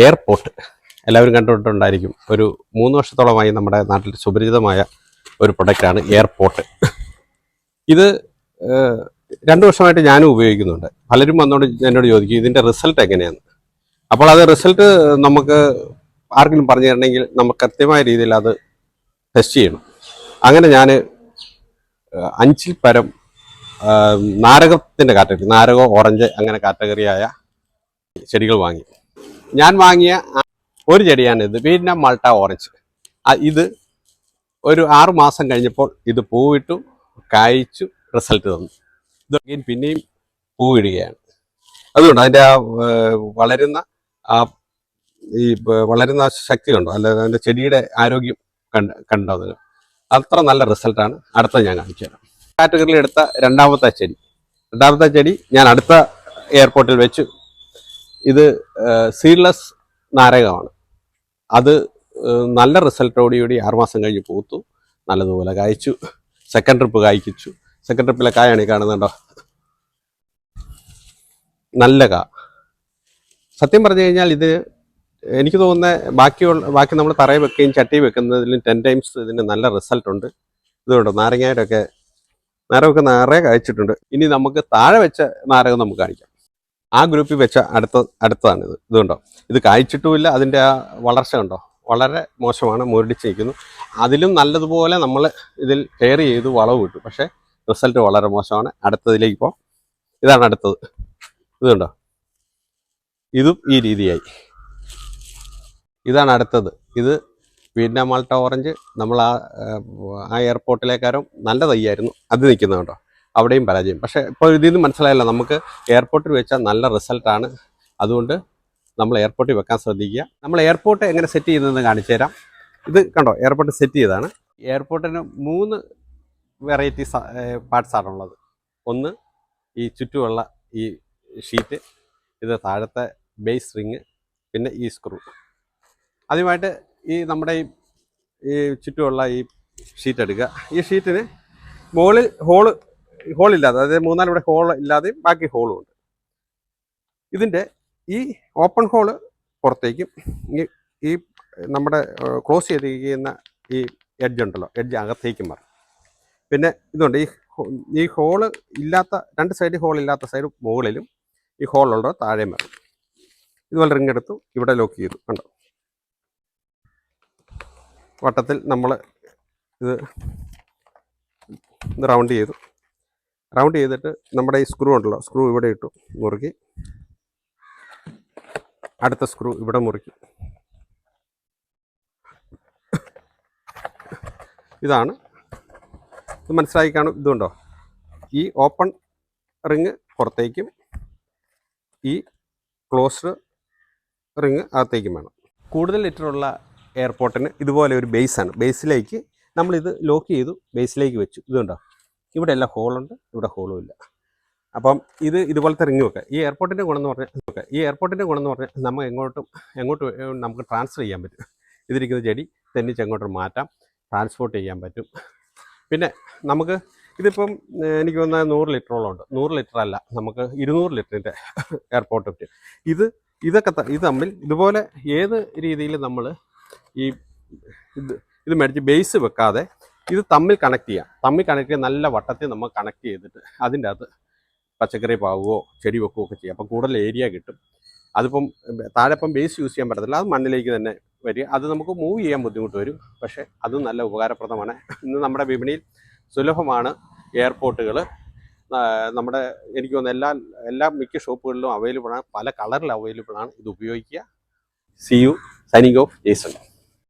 Airport എല്ലാവരും കണ്ടിട്ടുണ്ടായിരിക്കും. ഒരു മൂന്ന് വർഷത്തോളമായി നമ്മുടെ നാട്ടിൽ സുപരിചിതമായ ഒരു പ്രൊഡക്റ്റാണ് എയർപോർട്ട്. ഇത് രണ്ട് വർഷമായിട്ട് ഞാനും ഉപയോഗിക്കുന്നുണ്ട്. പലരും വന്നോട് എന്നോട് ചോദിക്കും ഇതിന്റെ റിസൾട്ട് എങ്ങനെയാണ്? അപ്പോൾ അത് റിസൾട്ട് നമുക്ക് ആർക്കെങ്കിലും പറഞ്ഞു തരണമെങ്കിൽ നമുക്ക് കൃത്യമായ രീതിയിൽ അത് ടെസ്റ്റ് ചെയ്യണം. അങ്ങനെ ഞാൻ അഞ്ചിൽ പരം നാരകത്തിന്റെ കാറ്റഗറി നാരകോ ഓറഞ്ച് അങ്ങനെ കാറ്റഗറിയായ ചെടികൾ വാങ്ങി. ഞാൻ വാങ്ങിയ ഒരു ചെടിയാണ് ഇത് മൾട്ട ഓറഞ്ച്. ഇത് ഒരു ആറുമാസം കഴിഞ്ഞപ്പോൾ ഇത് പൂവിട്ടു കായ്ച്ചു റിസൾട്ട് തന്നു. ഇത് പിന്നെയും പൂവിടുകയാണ്. അതുകൊണ്ട് അതിന്റെ ആ വളരുന്ന ആ ഈ വളരുന്ന ശക്തി കണ്ടോ? അല്ല അതിന്റെ ചെടിയുടെ ആരോഗ്യം കണ്ട കണ്ടോ നിങ്ങൾ അത്ര നല്ല റിസൾട്ടാണ്. അടുത്ത ഞാൻ കാണിച്ചു തരാം. കാറ്റഗറിയിൽ എടുത്ത രണ്ടാമത്തെ ചെടി. രണ്ടാമത്തെ ചെടി ഞാൻ അടുത്ത എയർപോർട്ടിൽ വെച്ചു ഇത് സീഡ്ലെസ് നാരകമാണ്. അത് നല്ല റിസൾട്ടോടുകൂടി ആറുമാസം കഴിഞ്ഞ് പൂത്തു. നല്ലതുപോലെ കായ്ച്ചു. സെക്കൻഡ് ട്രിപ്പ് കായ്ക്കിച്ചു. സെക്കൻഡ് ട്രിപ്പിലെ കായാണ് ഈ കാണുന്നുണ്ടോ? നല്ല കാ. സത്യം പറഞ്ഞു കഴിഞ്ഞാൽ ഇത് എനിക്ക് തോന്നുന്ന ബാക്കിയുള്ള ബാക്കി നമ്മൾ തറയിൽ വെക്കുകയും ചട്ടി വെക്കുന്നതിലും ടെൻ ടൈംസ് ഇതിന് നല്ല റിസൾട്ട് ഉണ്ട്. ഇതുകൊണ്ടോ നാരങ്ങയുടെ ഒക്കെ നാരകമൊക്കെ നിറയെ കഴിച്ചിട്ടുണ്ട് ഇനി നമുക്ക് താഴെ വെച്ച നാരകം നമുക്ക് കാണിക്കാം. ആ ഗ്രൂപ്പിൽ വെച്ച അടുത്ത അടുത്തതാണ് ഇത് ഇതുണ്ടോ? ഇത് കായ്ച്ചിട്ടുമില്ല. അതിന്റെ ആ വളർച്ച ഉണ്ടോ? വളരെ മോശമാണ്. മുരടിച്ച് നിൽക്കുന്നു. അതിലും നല്ലതുപോലെ നമ്മൾ ഇതിൽ കെയർ ചെയ്ത് വളവ് കിട്ടും പക്ഷേ റിസൾട്ട് വളരെ മോശമാണ്. അടുത്തതിലേക്ക് ഇപ്പോൾ ഇതാണ് അടുത്തത്. ഇതുണ്ടോ? ഇതും ഈ രീതിയായി. ഇതാണ് അടുത്തത്. ഇത് വീടിന്റെ മാൾട്ട ഓറഞ്ച്. നമ്മൾ ആ ആ എയർപോർട്ടിലേക്കാരും നല്ല തയ്യായിരുന്നു. അത് നിൽക്കുന്നുണ്ടോ അവിടെയും പരാജയം. പക്ഷേ ഇപ്പോൾ ഇതിൽ നിന്ന് മനസ്സിലായല്ലോ. നമുക്ക് എയർപോർട്ടിൽ വെച്ചാൽ നല്ല റിസൾട്ടാണ് അതുകൊണ്ട് നമ്മൾ എയർപോർട്ടിൽ വെക്കാൻ ശ്രദ്ധിക്കുക. നമ്മൾ എയർപോർട്ട് എങ്ങനെ സെറ്റ് ചെയ്യുന്നതെന്ന് കാണിച്ചു തരാം. ഇത് കണ്ടോ എയർപോർട്ട് സെറ്റ് ചെയ്തതാണ്. എയർപോർട്ടിന് മൂന്ന് വെറൈറ്റി പാർട്സ് ആണുള്ളത് ഒന്ന് ഈ ചുറ്റുമുള്ള ഈ ഷീറ്റ് ഇത് താഴത്തെ ബേസ് റിങ് പിന്നെ ഈ സ്ക്രൂ ആദ്യമായിട്ട് ഈ നമ്മുടെ ഈ ചുറ്റുമുള്ള ഈ ഷീറ്റ് എടുക്കുക. ഈ ഷീറ്റിന് മുകളിൽ ഹോൾ ഹോളില്ലാതെ അതായത് മൂന്നാലിവിടെ ഹോൾ ഇല്ലാതെയും ബാക്കി ഹോളും ഉണ്ട്. ഇതിന്റെ ഈ ഓപ്പൺ ഹോൾ പുറത്തേക്കും ഈ ഈ നമ്മുടെ ക്ലോസ് ചെയ്തിരിക്കുന്ന ഈ എഡ്ജ് ഉണ്ടല്ലോ എഡ്ജ് അകത്തേക്കും മാറും പിന്നെ ഇതുണ്ട് ഈ ഈ ഹോൾ ഇല്ലാത്ത രണ്ട് സൈഡ് ഹോൾ ഇല്ലാത്ത സൈഡ് മുകളിലും ഈ ഹോളുള്ളത് താഴെ മാറും ഇതുപോലെ റിങ് എടുത്തു ഇവിടെ ലോക്ക് ചെയ്തു കണ്ടോ? വട്ടത്തിൽ നമ്മൾ ഇത് റൗണ്ട് ചെയ്തു. റൗണ്ട് ചെയ്തിട്ട് നമ്മുടെ ഈ സ്ക്രൂ ഉണ്ടല്ലോ സ്ക്രൂ ഇവിടെ ഇട്ടു മുറുക്കി. അടുത്ത സ്ക്രൂ ഇവിടെ മുറുക്കി. ഇതാണ്. ഇത് മനസ്സിലായി കാണും ഇതുണ്ടോ? ഈ ഓപ്പൺ റിങ് പുറത്തേക്കും ഈ ക്ലോസ്ഡ് റിങ് അകത്തേക്കും വേണം. കൂടുതൽ ലിറ്ററുള്ള എയർപോർട്ടിന് ഇതുപോലെ ഒരു ബേസാണ് ബേസിലേക്ക് നമ്മളിത് ലോക്ക് ചെയ്തു ബേസിലേക്ക് വെച്ചു. ഇതുണ്ടോ? ഇവിടെ എല്ലാം ഹോളുണ്ട് ഇവിടെ ഹോളും ഇല്ല. അപ്പം ഇത് ഇതുപോലത്തെ റിങ് വെക്കുക ഈ എയർപോർട്ടിന്റെ ഗുണം എന്ന് പറഞ്ഞാൽ വെക്കുക ഈ എയർപോർട്ടിന്റെ ഗുണം എന്ന് പറഞ്ഞാൽ നമുക്ക് എങ്ങോട്ടും എങ്ങോട്ട് നമുക്ക് ട്രാൻസ്ഫർ ചെയ്യാൻ പറ്റും. ഇതിരിക്കുന്ന ചെടി തെന്നിച്ച് എങ്ങോട്ടും മാറ്റാം ട്രാൻസ്പോർട്ട് ചെയ്യാൻ പറ്റും. പിന്നെ നമുക്ക് ഇതിപ്പം എനിക്ക് വന്ന നൂറ് ലിറ്ററോളം ഉണ്ട്. നൂറ് ലിറ്റർ അല്ല നമുക്ക് ഇരുന്നൂറ് ലിറ്ററിന്റെ എയർപോർട്ട് പറ്റും ഇത് ഇതൊക്കെ ഇത് തമ്മിൽ ഇതുപോലെ ഏത് രീതിയിൽ നമ്മൾ ഈ ഇത് ഇത് മേടിച്ച് ബേസ് വെക്കാതെ ഇത് തമ്മിൽ കണക്ട് ചെയ്യാം. തമ്മിൽ കണക്ട് ചെയ്യാൻ നല്ല വട്ടത്തിൽ നമ്മൾ കണക്ട് ചെയ്തിട്ട് അതിന്റെ അകത്ത് പച്ചക്കറി പാവുകയോ ചെടി വെക്കുകയോ ഒക്കെ ചെയ്യാം. അപ്പം കൂടുതൽ ഏരിയ കിട്ടും. അതിപ്പം താഴെ ഇപ്പം ബേസ് യൂസ് ചെയ്യാൻ പറ്റത്തില്ല. അത് മണ്ണിലേക്ക് തന്നെ വരിക. അത് നമുക്ക് മൂവ് ചെയ്യാൻ ബുദ്ധിമുട്ട് വരും. പക്ഷേ അതും നല്ല ഉപകാരപ്രദമാണ്. ഇന്ന് നമ്മുടെ വിപണിയിൽ സുലഭമാണ് എയർപോർട്ടുകൾ നമ്മുടെ എനിക്ക് തോന്നുന്നു എല്ലാ എല്ലാ മിക്ക ഷോപ്പുകളിലും അവൈലബിൾ ആണ്. പല കളറിൽ അവൈലബിൾ ആണ് ഇത് ഉപയോഗിക്കുക. See you signing off Jason